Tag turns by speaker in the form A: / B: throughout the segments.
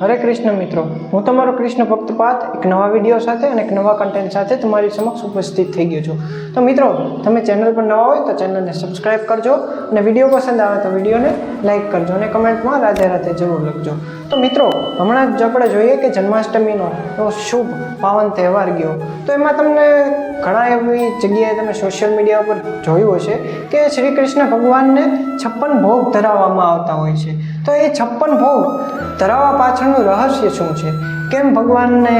A: હરે કૃષ્ણ મિત્રો, હું તમારો કૃષ્ણ ભક્ત પાથ એક નવા વીડિયો સાથે અને એક નવા કન્ટેન્ટ સાથે તમારી સમક્ષ ઉપસ્થિત થઈ ગયો છું. તો મિત્રો, તમે ચેનલ પર નવા હોય તો ચેનલને સબસ્ક્રાઈબ કરજો અને વીડિયો પસંદ આવે તો વિડીયોને લાઇક કરજો અને કમેન્ટમાં રાધે રાધે જરૂર લખજો. તો મિત્રો, હમણાં જ આપણે જોઈએ કે જન્માષ્ટમીનો શુભ પાવન તહેવાર ગયો. તો એમાં તમને ઘણા એવી જગ્યાએ તમે સોશિયલ મીડિયા ઉપર જોયું હશે કે શ્રી કૃષ્ણ ભગવાનને છપ્પન ભોગ ધરાવવામાં આવતા હોય છે. તો એ છપ્પન ભોગ ધરાવવા પાછળનું રહસ્ય શું છે? કેમ ભગવાનને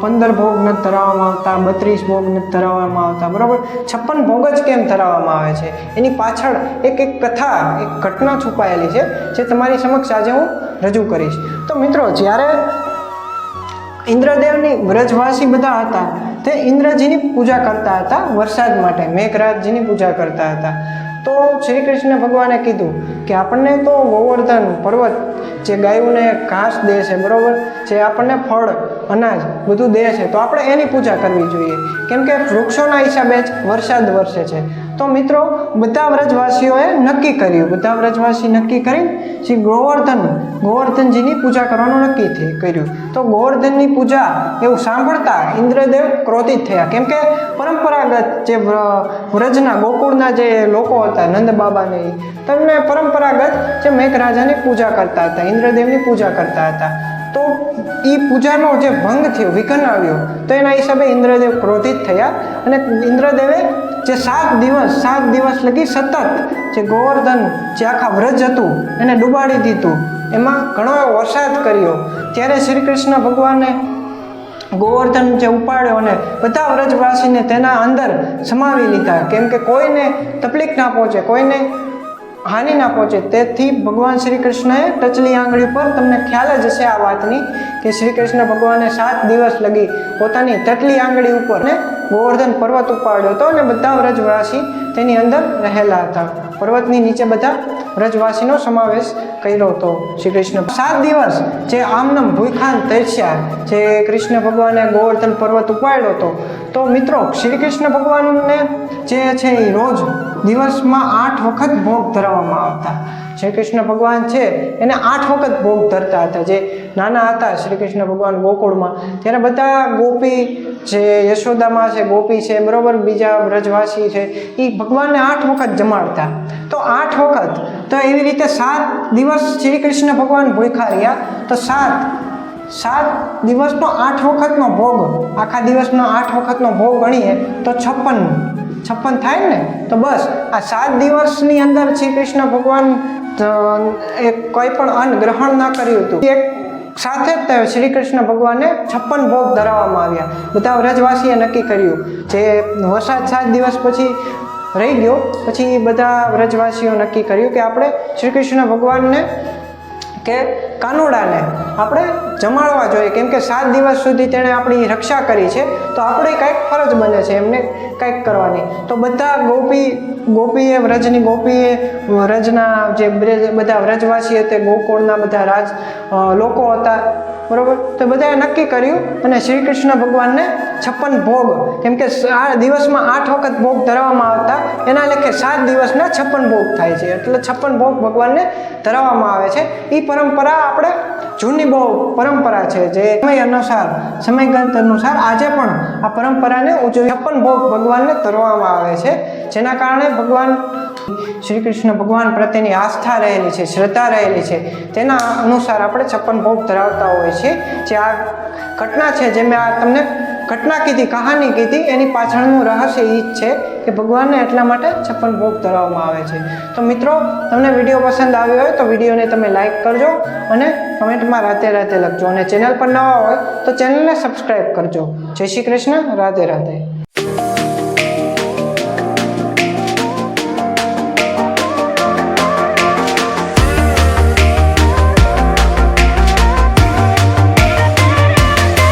A: પંદર ભોગ નથી ધરાવવામાં આવતા, બત્રીસ ભોગ નથી ધરાવવામાં આવતા, બરાબર? છપ્પન ભોગ જ કેમ ધરાવવામાં આવે છે? એની પાછળ એક એક કથા, એક ઘટના છુપાયેલી છે, જે તમારી સમક્ષ આજે હું રજૂ કરીશ. તો મિત્રો, જ્યારે ઇન્દ્રદેવની વ્રજવાસી બધા હતા. તે ઇન્દ્રજીની પૂજા કરતા હતા વરસાદ માટે, મેઘરાજજીની પૂજા કરતા હતા. તો શ્રી કૃષ્ણ ભગવાને કીધું કે આપણને તો ગોવર્ધન પર્વત જે ગાયોને ઘાસ દે છે, બરોબર? જે આપણને ફળ, અનાજ બધું દે છે, તો આપણે એની પૂજા કરવી જોઈએ. કેમ કે વૃક્ષોના હિસાબે જ વરસાદ વરસે છે. તો મિત્રો બધા વ્રજવાસીઓએ નક્કી કર્યું. બધા વ્રજવાસી નક્કી કરી શ્રી ગોવર્ધન ગોવર્ધનજીની પૂજા કરવાનું નક્કી થઈ કર્યું. તો ગોવર્ધનની પૂજા એવું સાંભળતા ઇન્દ્રદેવ ક્રોધિત થયા. કેમ કે પરંપરાગત જે વ્રજના ગોકુળના જે લોકો હતા નંદ બાબાને ઈ, તેમને પરંપરાગત જે મેઘરાજાની પૂજા કરતા હતા ઇન્દ્રદેવની પૂજા કરતા હતા. તો એ પૂજાનો જે ભંગ થયો વિઘન આવ્યો તો એના હિસાબે ઇન્દ્રદેવ ક્રોધિત થયા અને ઇન્દ્રદેવે જે સાત દિવસ સાત દિવસ લગી સતત જે ગોવર્ધન, જે આખા વ્રજ હતું, એને ડૂબાડી દીધું. એમાં ઘણો એવો વરસાદ કર્યો. ત્યારે શ્રી કૃષ્ણ ભગવાને ગોવર્ધન જે ઉપાડ્યો અને બધા વ્રજવાસીને તેના અંદર સમાવી લીધા. કેમ કે કોઈને તકલીફ ના પહોંચે, કોઈને હાનિ ના પહોંચે. તેથી ભગવાન શ્રી કૃષ્ણએ ટચલી આંગળી પર તમને ખ્યાલ જ હશે આ વાતની, કે શ્રી કૃષ્ણ ભગવાને સાત દિવસ લગી પોતાની ટચલી આંગળી ઉપર ને ગોવર્ધન પર્વત ઉપાડ્યો હતો અને બધા વ્રજવાસી તેની અંદર રહેલા હતા. પર્વતની નીચે બધા વ્રજવાસીનો સમાવેશ કર્યો હતો શ્રી કૃષ્ણ. સાત દિવસ જે આમનમ ભૂખાન તરસ્યા જે કૃષ્ણ ભગવાને ગોવર્ધન પર્વત ઉપાડ્યો હતો. તો મિત્રો, શ્રી કૃષ્ણ ભગવાનને જે છે એ રોજ દિવસમાં આઠ વખત ભોગ ધરાવવામાં આવતા. શ્રી કૃષ્ણ ભગવાન છે, એને આઠ વખત ભોગ ધરતા હતા. જે નાના હતા શ્રી કૃષ્ણ ભગવાન ગોકુળમાં. ત્યારે બધા ગોપી જે યશોદામાં છે, ગોપી છે, બરાબર, બીજા વ્રજવાસી છે, એ ભગવાનને આઠ વખત જમાડતા. તો આઠ વખત, તો એવી રીતે સાત દિવસ શ્રી કૃષ્ણ ભગવાન ભૂખા રહ્યા, તો સાત સાત દિવસનો આઠ વખતનો ભોગ, આખા દિવસનો આઠ વખતનો ભોગ ગણીએ, તો છપ્પન છપ્પન થાય ને? તો બસ, આ સાત દિવસની અંદર શ્રી કૃષ્ણ ભગવાન એ કોઈ પણ અન્ન ગ્રહણ ના કર્યું હતું. એક સાથે જ શ્રી કૃષ્ણ ભગવાનને છપ્પન ભોગ ધરાવવામાં આવ્યા. બધા વ્રજવાસીએ નક્કી કર્યું જે વરસાદ સાત દિવસ પછી રહી ગયો, પછી બધા વ્રજવાસીઓ નક્કી કર્યું કે આપણે શ્રી કૃષ્ણ ભગવાનને કે કાનુડાને આપણે જમાડવા જોઈએ. કેમ કે સાત દિવસ સુધી તેણે આપણી રક્ષા કરી છે, તો આપણે કાંઈક ફરજ બને છે એમને કંઈક કરવાની. તો બધા ગોપી, ગોપીએ, વ્રજની ગોપીએ, વ્રજના જે બધા વ્રજવાસી હતા ગોકુળના બધા રાજ લોકો હતા. બરોબર? તો બધાએ નક્કી કર્યું અને શ્રી કૃષ્ણ ભગવાનને છપ્પન ભોગ, કેમ કે આ દિવસમાં આઠ વખત ભોગ ધરાવવામાં આવતા, એના લેખે સાત દિવસના છપ્પન ભોગ થાય છે. એટલે છપ્પન ભોગ ભગવાનને ધરાવવામાં આવે છે. એ પરંપરા આપણે જૂની બહુ પરંપરા છે, જે સમય અનુસાર, સમયગાંત અનુસાર આજે પણ આ પરંપરાને છપ્પન ભોગ ભગવાનને ધરવામાં આવે છે. જેના કારણે ભગવાન શ્રી કૃષ્ણ ભગવાન પ્રત્યેની આસ્થા રહેલી છે, શ્રદ્ધા રહેલી છે. તેના અનુસાર આપણે છપ્પન ભોગ ધરાવતા હોઈએ છીએ. જે આ ઘટના છે, જે મેં આ તમને ઘટના કીધી, કહાની કીધી, એની પાછળનું રહસ્ય એ જ છે કે ભગવાનને એટલા માટે છપ્પન ભોગ ધરાવવામાં આવે છે. તો મિત્રો, તમને વીડિયો પસંદ આવ્યો હોય તો વિડીયોને તમે લાઇક કરજો અને કમેન્ટમાં રાધે રાધે લખજો. અને ચેનલ પર નવા હોય તો ચેનલને સબસ્ક્રાઈબ કરજો. જય શ્રી કૃષ્ણ, રાધે રાધે.